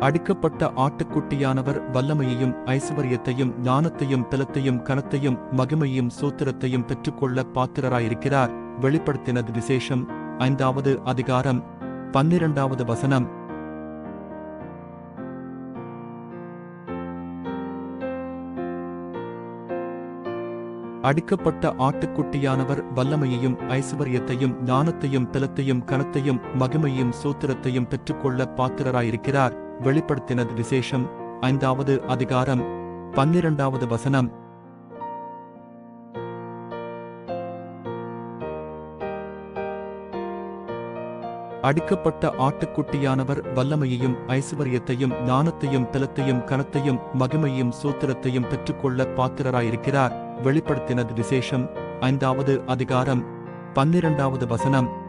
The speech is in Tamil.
அடிக்கப்பட்ட ஆட்டுக்குட்டியானவர் வல்லமையையும் ஐஸ்வர்யத்தையும் ஞானத்தையும் பலத்தையும் கனத்தையும் மகிமையும் சூத்திரத்தையும் பெற்றுக்கொள்ள பாத்திரராயிருக்கிறார். வெளிப்படுத்தினது விசேஷம். ஐந்தாவது அதிகாரம். பன்னிரண்டாவது வசனம். அடிக்கப்பட்ட ஆட்டுக்குட்டியானவர் வல்லமையையும் ஐஸ்வர்யத்தையும் ஞானத்தையும் பலத்தையும் கனத்தையும் மகிமையும் சூத்திரத்தையும் பெற்றுக்கொள்ள பாத்திரராயிருக்கிறார். வெளிப்படுத்தினது விசேஷம். ஐந்தாவது அதிகாரம் பன்னிரண்டாவது வசனம். அடிக்கப்பட்ட ஆட்டுக்குட்டியானவர் வல்லமையையும் ஐஸ்வர்யத்தையும் ஞானத்தையும் பலத்தையும் கனத்தையும் மகிமையும் சூத்திரத்தையும் பெற்றுக்கொள்ள பாத்திரராயிருக்கிறார். வெளிப்படுத்தினது விசேஷம். ஐந்தாவது அதிகாரம் பன்னிரண்டாவது வசனம்.